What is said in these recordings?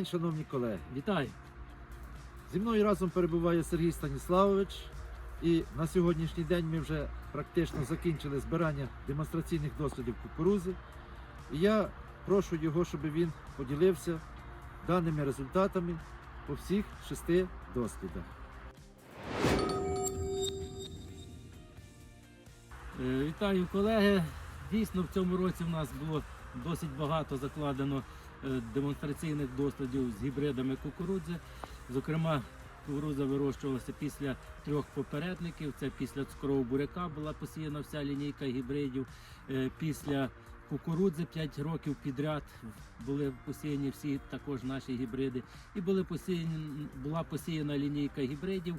день, шановні колеги. Вітаю! Зі мною разом перебуває Сергій Станіславович. І на сьогоднішній день ми вже практично закінчили збирання демонстраційних дослідів кукурузи. І я прошу його, щоб він поділився даними результатами по всіх шести дослідах. Е, Вітаю колеги. Дійсно, в цьому році в нас було досить багато закладено демонстраційних дослідів з гібридами кукурудзи. Зокрема, кукурудза вирощувалася після трьох попередників. Це після цукрового буряка була посіяна вся лінійка гібридів. Е, Після кукурудзи 5 років підряд були посіяні всі також наші гібриди. І були посіяні, була посіяна лінійка гібридів.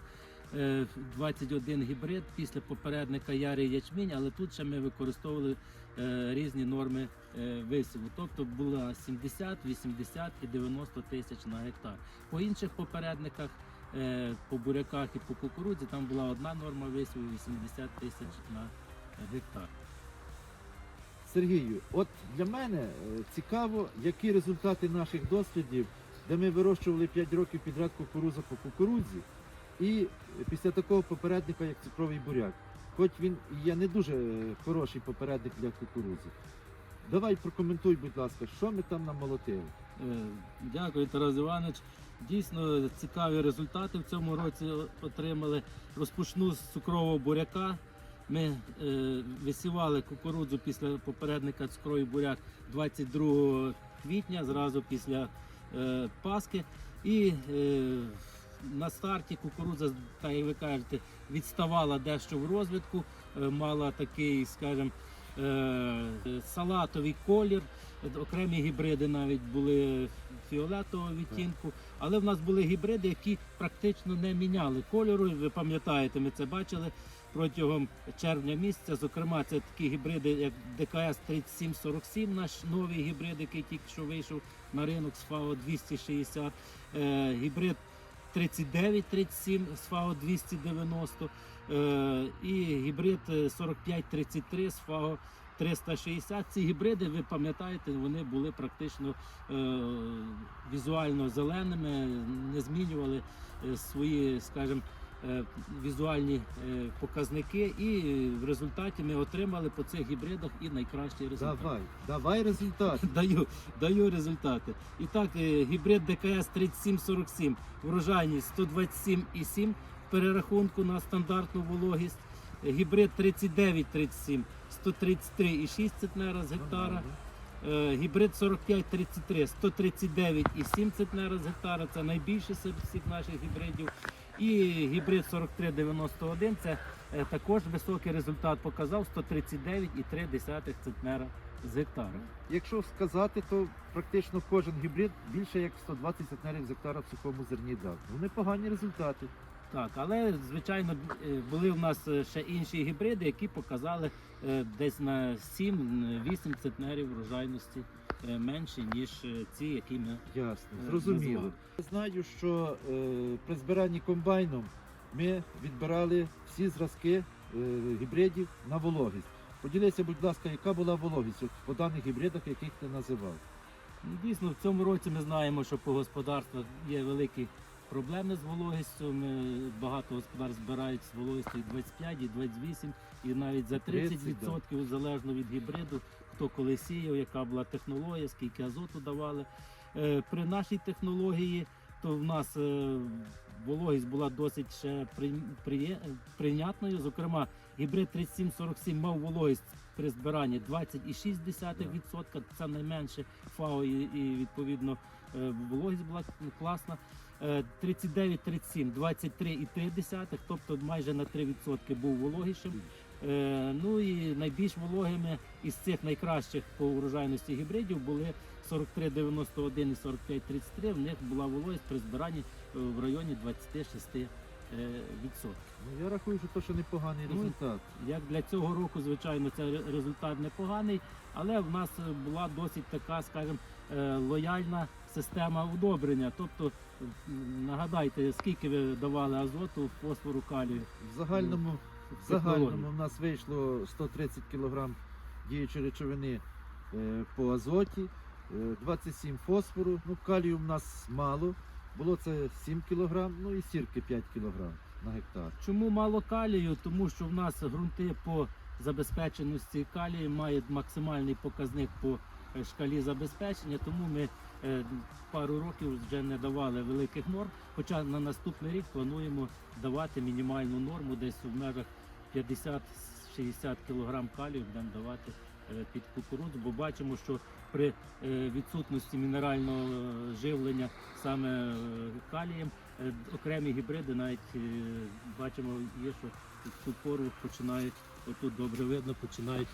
Е, 21 гібрид після попередника ярий ячмінь, але тут ще ми використовували е, різні норми е, висіву. Тобто було 70, 80 і 90 тисяч на гектар. По інших попередниках, е, по буряках і по кукурудзі, там була одна норма висіву 80 тисяч на гектар. Сергію, от для мене е, цікаво, які результати наших дослідів, де ми вирощували 5 років підряд кукурузу по кукурудзі, і після такого попередника, як цукровий буряк. Хоч він є не дуже е, хороший попередник для кукурудзи. Давай прокоментуй, будь ласка, що ми там намолотили. Е, Дякую, Тарас Іванович. Дійсно цікаві результати в цьому році отримали. Розпочну з цукрового буряка. Ми е, висівали кукурудзу після попередника цукровий буряк 22 квітня, зразу після Пасхи. І на старті кукурудза, так як ви кажете, відставала дещо в розвитку, е, мала такий, скажімо, е, салатовий колір. Окремі гібриди навіть були фіолетового відтінку, але в нас були гібриди, які практично не міняли кольору. Ви пам'ятаєте, ми це бачили протягом червня місяця. Зокрема, це такі гібриди, як ДКС 3747, наш новий гібрид, який тільки що вийшов на ринок з ФАО 260, е, гібрид 3937 з ФАО 290 е, і гібрид е, 4533 з ФАО 360. Ці гібриди, ви пам'ятаєте, вони були практично е, візуально зеленими, не змінювали е, свої, скажімо, е, візуальні е, показники, і в результаті ми отримали по цих гібридах і найкращий результат. Давай, давай результат. Даю, даю результати. І так, е, гібрид ДКС 3747, врожайність 127,7 в перерахунку на стандартну вологість. Е, Гібрид 3937, 133,6 центнера з гектара. Е, Гібрид 4533, 139,7 центнера з гектара. Це найбільший серед всіх наших гібридів. І гібрид 4391 це е, також високий результат показав 139,3 центнера з гектара. Якщо сказати, то практично кожен гібрид більше як 120 центнерів з гектара в сухому зерні дав. Ну, непогані результати. Так, але звичайно е, були в нас е, ще інші гібриди, які показали десь на 7-8 центнерів врожайності менше, ніж е, ці, які ми Ясно, Е, зрозуміло. Я знаю, що е, при збиранні комбайном ми відбирали всі зразки е, гібридів на вологість. Поділися, будь ласка, яка була вологість по даних гібридах, яких ти називав? Ну, Дійсно, в цьому році ми знаємо, що по господарствах є великі проблеми з вологістю. Ми багато господарств збирають з вологістю і 25, і 28, і навіть за 30%, залежно від гібриду, хто коли сіяв, яка була технологія, скільки азоту давали. Е, При нашій технології то в нас е, вологість була досить ще прийнятною. Зокрема, гібрид 3747 мав вологість при збиранні 20,6%, це найменше ФАО і, відповідно е, вологість була класна. Е, 39-37, 23,3, тобто майже на 3% був вологішим. Е, Ну і найбільш вологими із цих найкращих по урожайності гібридів були 43,91 і 45,33. В них була вологість при збиранні е, в районі 26%. е. Ну, я рахую, що то ще непоганий Ну, результат. Як для цього року, звичайно, це результат непоганий, але в нас була досить така, скажімо, лояльна система удобрення. Тобто, нагадайте, скільки ви давали азоту, фосфору, калію? В загальному, в загальному в нас вийшло 130 кг діючої речовини е, по азоті. е, 27 фосфору, ну калію в нас мало, було це 7 кг, ну і сірки 5 кг на гектар. Чому мало калію? Тому що в нас ґрунти по забезпеченості калієм мають максимальний показник по е, шкалі забезпечення, тому ми е, пару років вже не давали великих норм. Хоча на наступний рік плануємо давати мінімальну норму десь в межах 50-60 кг калію будемо давати е, під кукурудзу, бо бачимо, що при е, відсутності мінерального е, живлення саме калієм окремі гібриди навіть бачимо, є, що в цю пору починають, отут добре видно, починають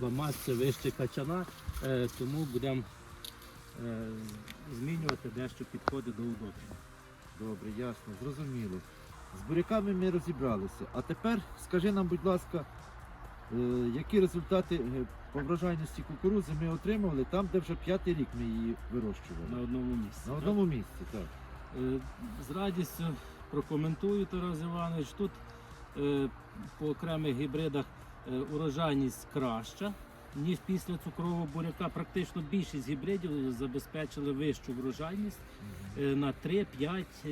ламатися вище качана, тому будемо змінювати дещо підходи до удобрення. Добре, ясно, зрозуміло. З буряками ми розібралися. А тепер скажи нам, будь ласка, е, які результати е, по врожайності кукурудзи ми отримали там, де вже п'ятий рік ми її вирощували. На одному місці. На так? одному місці, так. Е, З радістю прокоментую, Тарас Іванович. Тут по окремих гібридах урожайність краща, ніж після цукрового буряка. Практично більшість гібридів забезпечили вищу врожайність на 3, 5, е,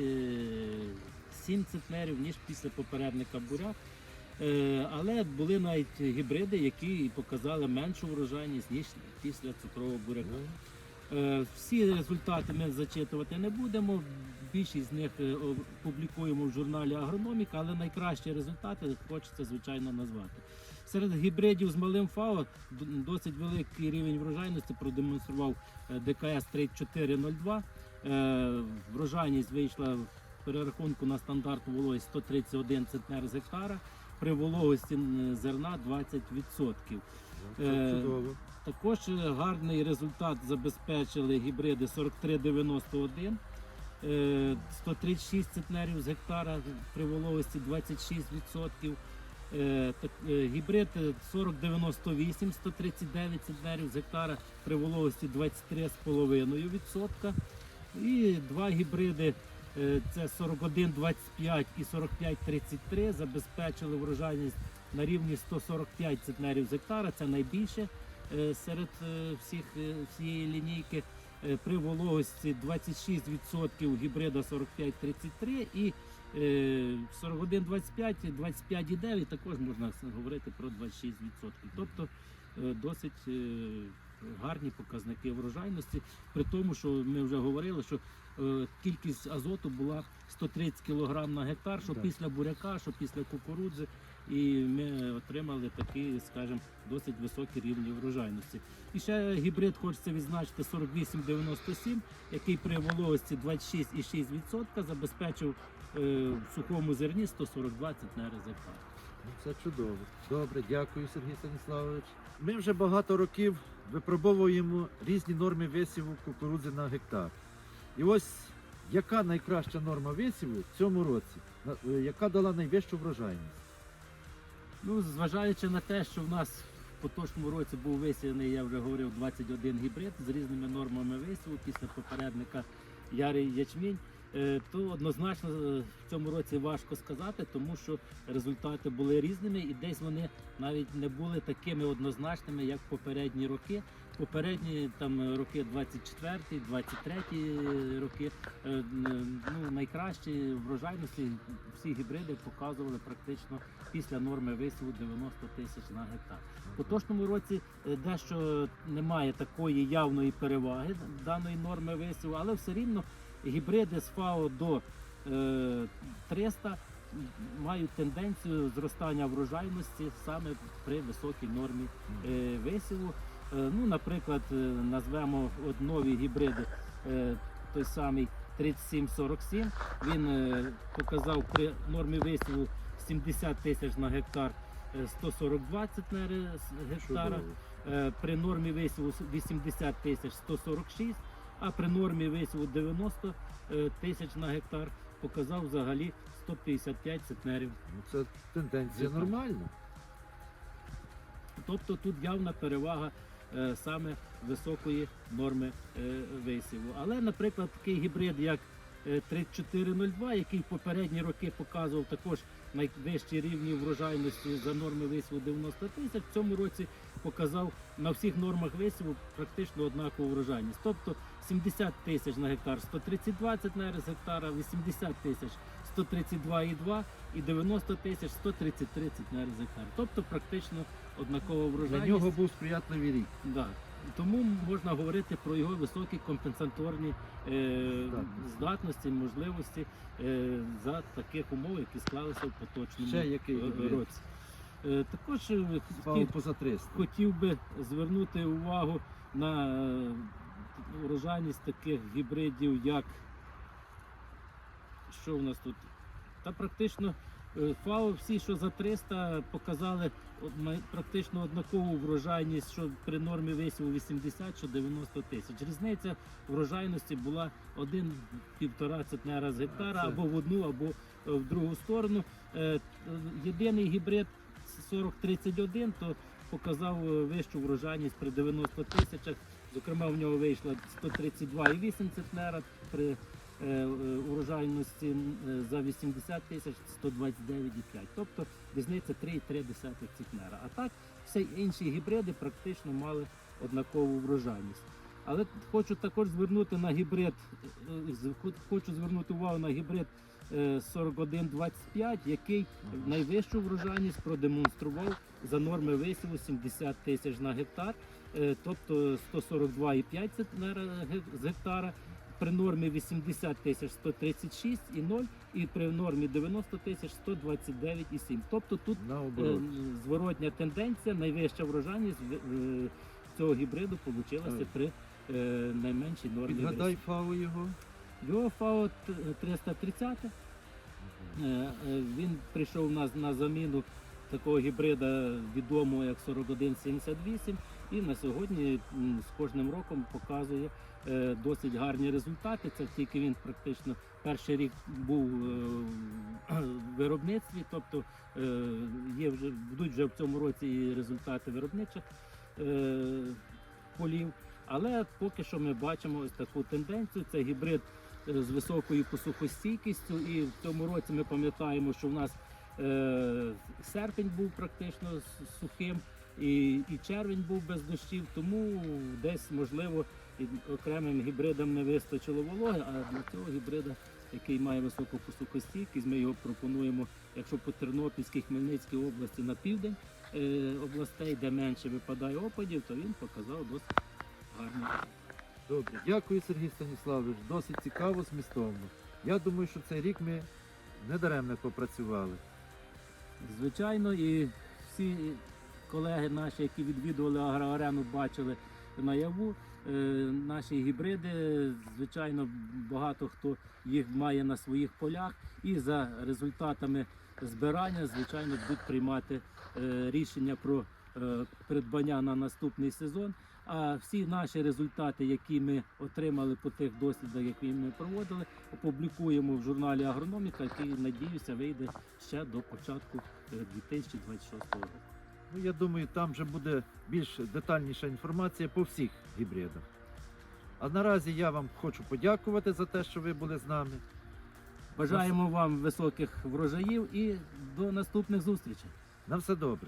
7 центнерів, ніж після попередника буряк. Е, Але були навіть гібриди, які показали меншу врожайність, ніж після цукрового буряка. Е, Всі результати ми зачитувати не будемо. Більшість з них е, публікуємо в журналі Агрономіка, але найкращі результати хочеться звичайно назвати. Серед гібридів з малим ФАО досить великий рівень врожайності продемонстрував ДКС 3402. Е, Врожайність вийшла перерахунку на стандартну вологість 131 центнер з гектара, при вологості зерна 20%. Це Е. Також е, гарний результат забезпечили гібриди 4391, е, 136 центнерів з гектара при вологості 26%. Е, е, Гібрид е, 4098, 139 центнерів з гектара при вологості 23,5%. І два гібриди е, це 4125 і 4533 забезпечили врожайність на рівні 145 центнерів з гектара. Це найбільше е, серед е, всіх е, всієї лінійки. Е, При вологості 26% гібрида 4533 і е, 41,25, 25,9 також можна говорити про 26%. Тобто е, досить е, гарні показники врожайності, при тому, що ми вже говорили, що е, кількість азоту була 130 кг на гектар, що Так. після буряка, що після кукурудзи. І ми отримали такі, скажімо, досить високі рівні врожайності. І ще гібрид хочеться відзначити 4897, який при вологості 26,6% забезпечив е, в сухому зерні 142 центнери з гектара. Ну, Це чудово. Добре, дякую, Сергій Станіславович. Ми вже багато років випробовуємо різні норми висіву кукурудзи на гектар. І ось яка найкраща норма висіву в цьому році, е, яка дала найвищу врожайність? Ну, зважаючи на те, що в нас в поточному році був висіяний, я вже говорив, 21 гібрид з різними нормами висіву після попередника Ярий Ячмінь, е, то однозначно е, в цьому році важко сказати, тому що результати були різними і десь вони навіть не були такими однозначними, як попередні роки. Попередні там роки 24, 23 роки е, н- ну, найкращі врожайності всі гібриди показували практично після норми висіву 90 тисяч на гектар. В поточному році е, дещо немає такої явної переваги даної норми висіву, але все рівно гібриди з ФАО до е, 300 мають тенденцію зростання врожайності саме при високій нормі е, висіву. Е, ну, наприклад, е, назвемо от нові гібриди, е, той самий 3747. Він е, показав при нормі висіву 70 тисяч на гектар е, 142 центнери гектара. Е, При нормі висіву 80 тисяч 146, а при нормі висіву 90 е, тисяч на гектар показав взагалі 155 центнерів. Ну, це тенденція Звісно. нормальна. Тобто тут явна перевага е, саме високої норми е, висіву. Але, наприклад, такий гібрид, як е, 3402, який в попередні роки показував також найвищі рівні врожайності за норми висіву 90 тисяч. В цьому році показав на всіх нормах висіву практично однакову врожайність. Тобто 70 тисяч на гектар 132 центнери з гектара, 80 тисяч 132,2 і 90 тисяч 133 центнери з гектара. Тобто практично однакова Для нього був сприятливий рік. Да. Тому можна говорити про його високі компенсаторні е, Здатності. можливості е, за таких умов, які склалися в поточному Ще який році. Е, також е, хотів, поза 300. хотів би звернути увагу на е, урожайність таких гібридів, як що в нас тут? Та практично е, ФАО всі, що за 300, показали практично однакову врожайність, що при нормі висіву 80, що 90 тисяч. Різниця врожайності була 1-1,5 центнера з гектара або в одну, або е, в другу сторону. Е, Єдиний гібрид 4031 то показав вищу врожайність при 90 тисячах. Зокрема, в нього вийшло 132,8 центнера при е, е, урожайності е, за 80 тисяч 129,5. Тобто різниця 3,3 центнера. А так всі інші гібриди практично мали однакову врожайність. Але хочу також звернути на гібрид, хочу звернути увагу на гібрид е, 4125, який найвищу врожайність продемонстрував за норми висіву 70 тисяч на гектар, тобто 142,5 з гектара. При нормі 80 тисяч 136,0 і при нормі 90 тисяч 129,7. Тобто тут е, зворотня тенденція, найвища врожайність е, цього гібриду вийшла при е, найменшій нормі. Підгадай фау його. Його ФАО 330 Е, е, Він прийшов у нас на заміну такого гібрида відомого як 4178 і на сьогодні з кожним роком показує е, досить гарні результати. Це тільки він практично перший рік був е, в виробництві, тобто е, є вже будуть вже в цьому році і результати виробничих полів. Але поки що ми бачимо ось таку тенденцію. Це гібрид з високою посухостійкістю. І в цьому році ми пам'ятаємо, що в нас серпень був практично сухим, і, і червень був без дощів, тому десь можливо окремим гібридам не вистачило вологи, а для цього гібрида, який має високу посухостійкість, ми його пропонуємо, якщо по Тернопільській, Хмельницькій області на південь е, областей, де менше випадає опадів, то він показав досить гарний. Добре, дякую, Сергій Станіславович. Досить цікаво, змістовно. Я думаю, що цей рік ми недаремно попрацювали. Звичайно, і всі колеги наші, які відвідували агроарену, бачили наяву. Е, наші гібриди, звичайно, багато хто їх має на своїх полях, і за результатами збирання, звичайно, будуть приймати е, рішення про е, придбання на наступний сезон. А всі наші результати, які ми отримали по тих дослідах, які ми проводили, опублікуємо в журналі Агрономіка, який надіюся вийде ще до початку е, 2026 року. Ну, я думаю, там вже буде більш детальніша інформація по всіх гібридах. А наразі я вам хочу подякувати за те, що ви були з нами. Бажаємо вам високих врожаїв і до наступних зустрічей. На все добре.